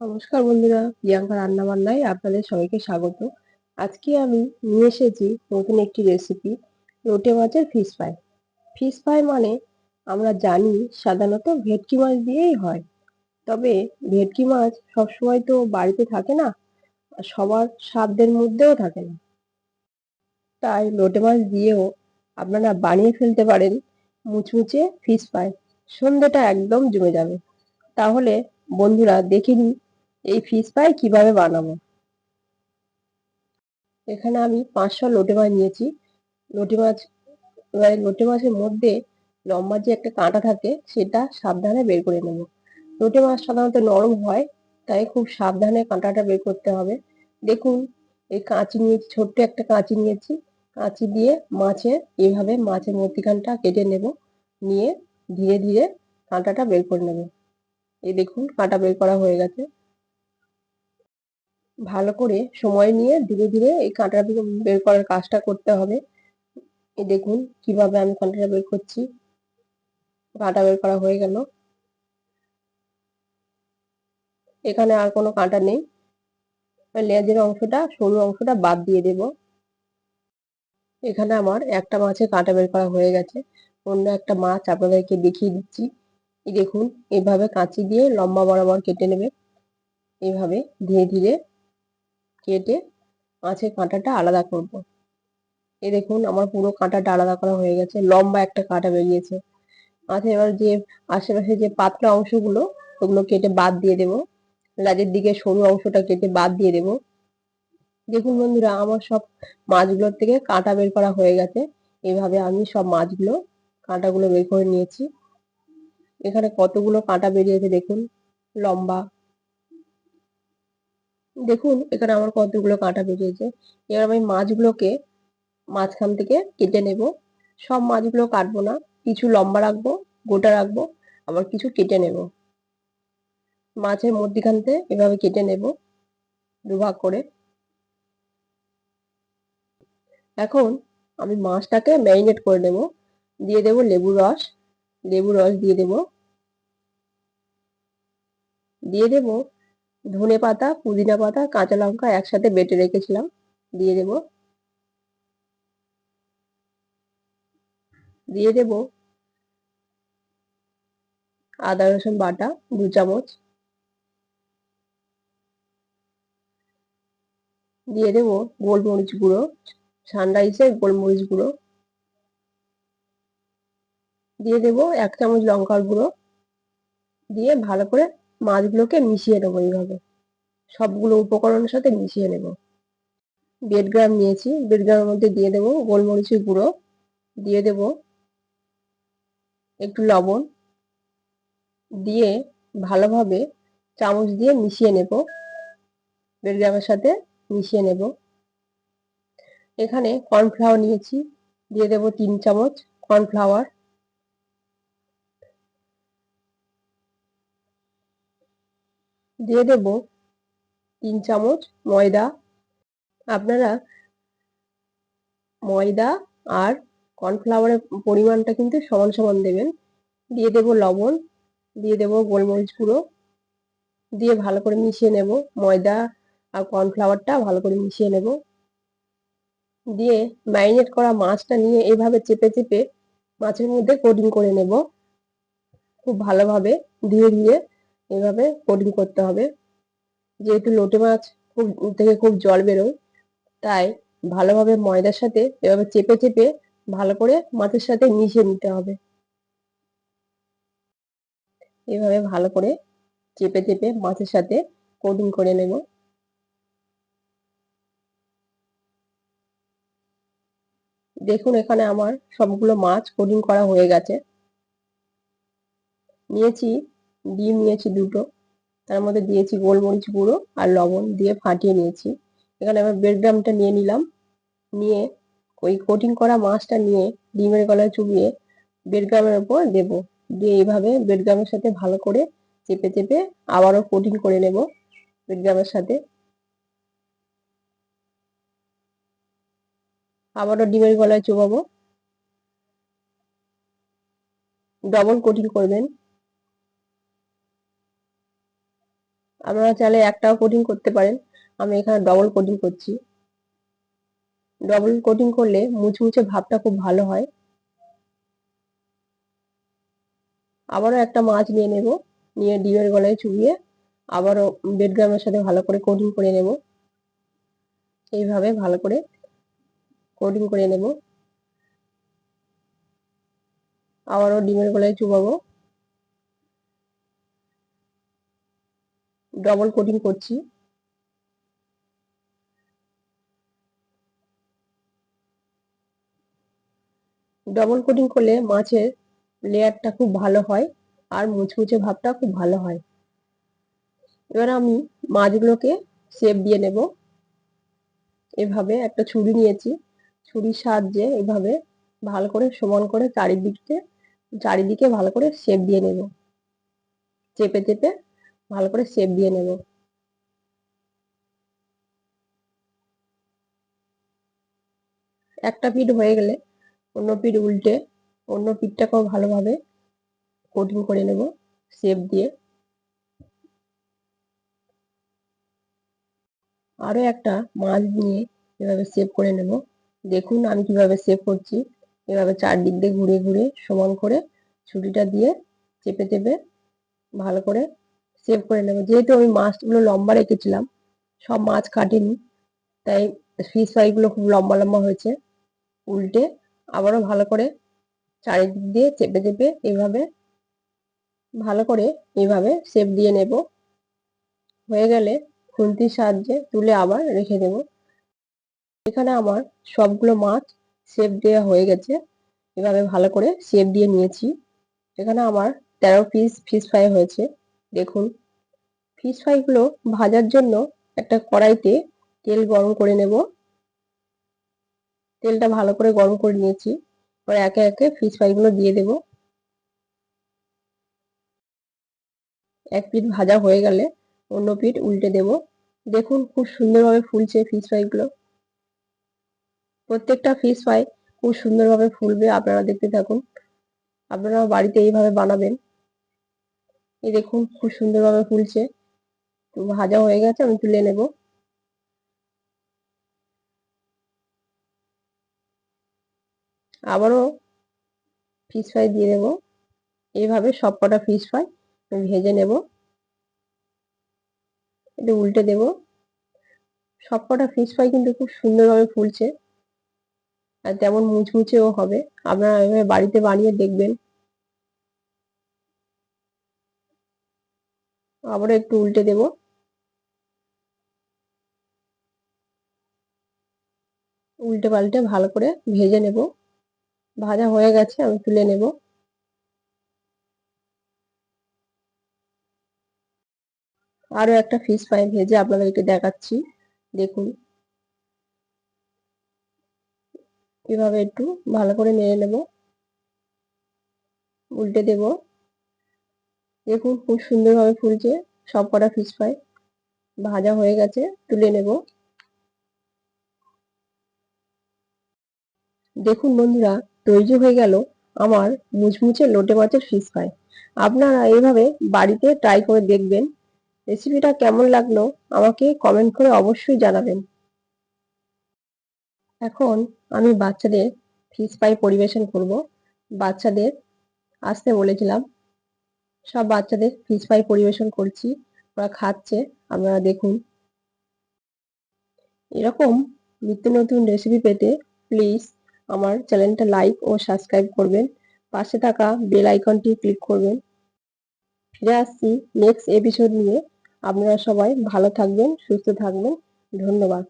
নমস্কার বন্ধুরা, প্রিয়াঙ্কা রান্না রান্নাবান্নায় আপনাদের সবাইকে স্বাগত। আজকে আমি নিয়ে এসেছি নতুন একটি রেসিপি লোটে মাছের ফিশ ফ্রাই ফিশ ফ্রাই মানে আমরা জানি সাধারণত ভেটকি মাছ দিয়েই হয়। তবে ভেটকি মাছ সবসময় তো বাড়িতে থাকে না সবার সাধ্যের মধ্যেও থাকে না। তাই লোটে মাছ দিয়েও আপনারা বানিয়ে ফেলতে পারেন মুচমুচে ফিশ ফ্রাই সন্ধ্যেটা একদম জমে যাবে। তাহলে বন্ধুরা দেখে নিন এই ফিশ ফ্রাই কীভাবে বানাবো? এখানে আমি পাঁচশো লোটে মাছ নিয়েছি। লোটে মাছ, এবারে লোটে মাছের মধ্যে লম্বা যে একটা কাঁটা থাকে, সেটা সাবধানে বের করে নেব। লোটে মাছ সাধারণত নরম হয়, তাই খুব সাবধানে কাঁটাটা বের করতে হবে। দেখুন, এই কাঁচি নিয়েছি, ছোট্ট একটা কাঁচি নিয়েছি। কাঁচি দিয়ে মাছের, এভাবে মাছের মধ্যিখানটা কেটে নেব। নিয়ে ধীরে ধীরে কাঁটাটা বের করে নেব। এই দেখুন, কাঁটা বের করা হয়ে গেছে। ভালো করে সময় নিয়ে ধীরে ধীরে এই কাঁটা বের করার কাজটা করতে হবে। দেখুন কীভাবে আমি কাঁটাটা বের করছি। কাঁটা বের করা হয়ে গেল। এখানে আর কোনো কাঁটা নেই। লেজের অংশটা, সরু অংশটা বাদ দিয়ে দেব। এখানে আমার একটা মাছের কাঁটা বের করা হয়ে গেছে। অন্য একটা মাছ আপনাদেরকে দেখিয়ে দিচ্ছি। দেখুন, এভাবে কাঁচি দিয়ে লম্বা বরাবর কেটে নেবে। এভাবে ধীরে ধীরে কেটে মাছের কাঁটাটা আলাদা করব। এই দেখুন, আমার পুরো কাঁটাটা আলাদা করা হয়ে গেছে, লম্বা একটা কাঁটা বেরিয়েছে। মাছের এবার যে আশেপাশে যে পাতলা অংশগুলো, ওগুলো কেটে বাদ দিয়ে দেব। লাজের দিকে সরু অংশটা কেটে বাদ দিয়ে দেব। দেখুন বন্ধুরা, আমার সব মাছগুলোর থেকে কাঁটা বের করা হয়ে গেছে। এভাবে আমি সব মাছগুলো, কাঁটাগুলো বের করে নিয়েছি। এখানে কতগুলো কাঁটা বেরিয়েছে দেখুন, লম্বা। দেখুন, এখানে আমার কতগুলো কাটা বেরিয়েছে। এবার আমি মাছগুলোকে মাঝখান থেকে কেটে নেব। সব মাছগুলো কাটবো না। কিছু লম্বা রাখব, গোটা রাখব, আবার কিছু কেটে নেব। মাছের মধ্যিখানতে এভাবে কেটে নেব, দুভাগ করে। এখন আমি মাছটাকে ম্যারিনেট করে নেব। দিয়ে দেব লেবুর রস। লেবুর রস দিয়ে দেব। দিয়ে দেব ধনে পাতা, পুদিনা পাতা, কাঁচা লঙ্কা একসাথে বেটে রেখেছিলাম, দিয়ে দেব। দিয়ে দেব আদা, রসুন বাটা, দু চামচ। দিয়ে দেব গোলমরিচ গুঁড়ো সানরাইসের গোলমরিচ গুঁড়ো। দিয়ে দেব এক চামচ লঙ্কার গুঁড়ো। দিয়ে ভালো করে মাছগুলোকে মিশিয়ে নেব এইভাবে। সবগুলো উপকরণের সাথে মিশিয়ে নেব। বেড গ্রাম নিয়েছি। বেড গ্রামের মধ্যে দিয়ে দেবো গোলমরিচের গুঁড়ো। দিয়ে দেব একটু লবণ। দিয়ে ভালোভাবে চামচ দিয়ে মিশিয়ে নেব। বেড গ্রামের সাথে মিশিয়ে নেব। এখানে কর্নফ্লাওয়ার নিয়েছি। দিয়ে দেব তিন চামচ কর্নফ্লাওয়ার দিয়ে দেব তিন চামচ ময়দা। আপনারা ময়দা আর কর্নফ্লাওয়ারের পরিমাণটা কিন্তু সমান সমান দেবেন। দিয়ে দেব লবণ, দিয়ে দেব গোলমরিচ গুঁড়ো। দিয়ে ভালো করে মিশিয়ে নেব ময়দা আর কর্নফ্লাওয়ারটা ভালো করে মিশিয়ে নেব। দিয়ে ম্যারিনেট করা মাছটা নিয়ে এভাবে চেপে চেপে মাছের মধ্যে কোটিং করে নেব। খুব ভালোভাবে ধীরে ধীরে এভাবে কোটিং করতে হবে। যেহেতু লোটে মাছ খুব, থেকে খুব জল বেরোয়, তাই ভালোভাবে ময়দার সাথে এভাবে চেপে চেপে ভালো করে মাছের সাথে মিশিয়ে নিতে হবে। এভাবে ভালো করে চেপে চেপে মাছের সাথে কোটিং করে নেব। দেখুন এখানে আমার সবগুলো মাছ কোটিং করা হয়ে গেছে। নিয়েছি ডিম নিয়েছি দুটো। তার মধ্যে দিয়েছি গোলমরিচ গুঁড়ো আর লবণ দিয়ে ফাটিয়ে নিয়েছি। এখানে আবার ব্রেডগ্রামটা নিয়ে নিলাম। নিয়ে ওই কোটিং করা মাছটা নিয়ে ডিমের গলায় চুবিয়ে ব্রেডগ্রামের ওপর দেব। দিয়ে এইভাবে ব্রেডগ্রামের সাথে ভালো করে চেপে চেপে আবারও কোটিং করে নেব ব্রেডগ্রামের সাথে। আবারও ডিমের গলায় চুবাবো। ডবল কোটিং করবেন। আপনারা চাইলে একটাও কোটিং করতে পারেন। আমি এখানে ডবল কোটিং করছি। ডবল কোটিং করলে মুচমুচে ভাবটা খুব ভালো হয়। আবারও একটা মাছ নিয়ে নেব। নিয়ে ডিমের গলায় চুবিয়ে আবারও বেডগ্রামের সাথে ভালো করে কোটিং করে নেব। এইভাবে ভালো করে কোটিং করে নেব। আবারও ডিমের গলায় চুবাবো। ডবল কোটিং করছি। ডবল কোটিং করলে মাছের লেয়ারটা খুব ভালো হয় আর মুচমুচে ভাবটা খুব ভালো হয়। এবার আমি মাছগুলোকে শেপ দিয়ে নেব। এভাবে একটা ছুরি নিয়েছি। ছুরির সাহায্যে এভাবে ভালো করে সমান করে চারিদিকে চারিদিকে ভালো করে শেপ দিয়ে নেব। চেপে চেপে ভালো করে শেপ দিয়ে নেব। একটা পিঠ হয়ে গেলে অন্য পিঠ উল্টে অন্য পিঠটাকেও ভালোভাবে কোটিং করে নেব শেপ দিয়ে। আরও একটা মাছ নিয়ে এভাবে সেভ করে নেব। দেখুন আমি কীভাবে সেভ করছি। এভাবে চারদিক দিয়ে ঘুরে ঘুরে সমান করে ছুরিটা দিয়ে চেপে চেপে ভালো করে সেভ করে নেব। যেহেতু আমি মাছগুলো লম্বা রেখেছিলাম, সব মাছ কাটিনি, তাই ফিশ ফ্রাইগুলো খুব লম্বা লম্বা হয়েছে উল্টে। আবারও ভালো করে চারিদিক দিয়ে চেপে চেপে এইভাবে ভালো করে এইভাবে সেপ দিয়ে নেব। হয়ে গেলে খুন্তির সাহায্যে তুলে আবার রেখে দেব। এখানে আমার সবগুলো মাছ শেপ দেওয়া হয়ে গেছে। এভাবে ভালো করে শেপ দিয়ে নিয়েছি। এখানে আমার তেরো পিস ফিশ ফ্রাই হয়েছে। দেখুন ফিশ ফ্রাইগুলো ভাজার জন্য একটা কড়াইতে তেল গরম করে নেব। তেলটা ভালো করে গরম করে নিয়েছি। এবার একে একে ফিশ ফ্রাইগুলো দিয়ে দেব। এক পিঠ ভাজা হয়ে গেলে অন্য পিঠ উল্টে দেব। দেখুন, খুব সুন্দরভাবে ফুলছে ফিশ ফ্রাইগুলো প্রত্যেকটা ফিশ ফ্রাই খুব সুন্দরভাবে ফুলবে, আপনারা দেখতে থাকুন। আপনারা বাড়িতে এইভাবে বানাবেন। এই দেখুন, খুব সুন্দরভাবে ফুলছে। তো ভাজা হয়ে গেছে, আমি তুলে নেব। আবারও ফিশ ফ্রাই দিয়ে দেবো। এইভাবে সব কটা ফিশ ফ্রাই ভেজে নেব। এটা উল্টে দেব। সব কটা ফিশ ফ্রাই কিন্তু খুব সুন্দরভাবে ফুলছে। আর তেমন মুচমুচেও হবে। আপনারা এভাবে বাড়িতে বানিয়ে দেখবেন। আবারও একটু উল্টে দেব। উল্টে পাল্টে ভালো করে ভেজে নেব। ভাজা হয়ে গেছে, আমি তুলে নেব। আরও একটা ফিশ ফ্রাই ভেজে আপনাদেরকে দেখাচ্ছি, দেখুন। এভাবে একটু ভালো করে নেড়ে নেব। উল্টে দেব। দেখুন খুব সুন্দরভাবে ফুলছে, সব কটা ফিশ ফ্রাই ভাজা হয়ে গেছে, তুলে নেব। দেখুন বন্ধুরা, তৈরি হয়ে গেল আমার মুচমুচে লোটে মাছের ফিস ফ্রাই আপনারা এইভাবে বাড়িতে ট্রাই করে দেখবেন। রেসিপিটা কেমন লাগল আমাকে কমেন্ট করে অবশ্যই জানাবেন। এখন আমি বাচ্চাদের ফিশ ফ্রাই পরিবেশন করব। বাচ্চাদের আসতে বলেছিলাম সব বাচ্চাদের ফিশ ফ্রাই পরিবেশন করছি, ওরা খাচ্ছে, আপনারা দেখুন। এরকম নিত্য নতুন রেসিপি পেতে প্লিজ আমার চ্যানেলটা লাইক ও সাবস্ক্রাইব করবেন। পাশে থাকা বেল আইকনটি ক্লিক করবেন। ফিরে আসছি নেক্সট এপিসোড নিয়ে। আপনারা সবাই ভালো থাকবেন, সুস্থ থাকবেন। ধন্যবাদ।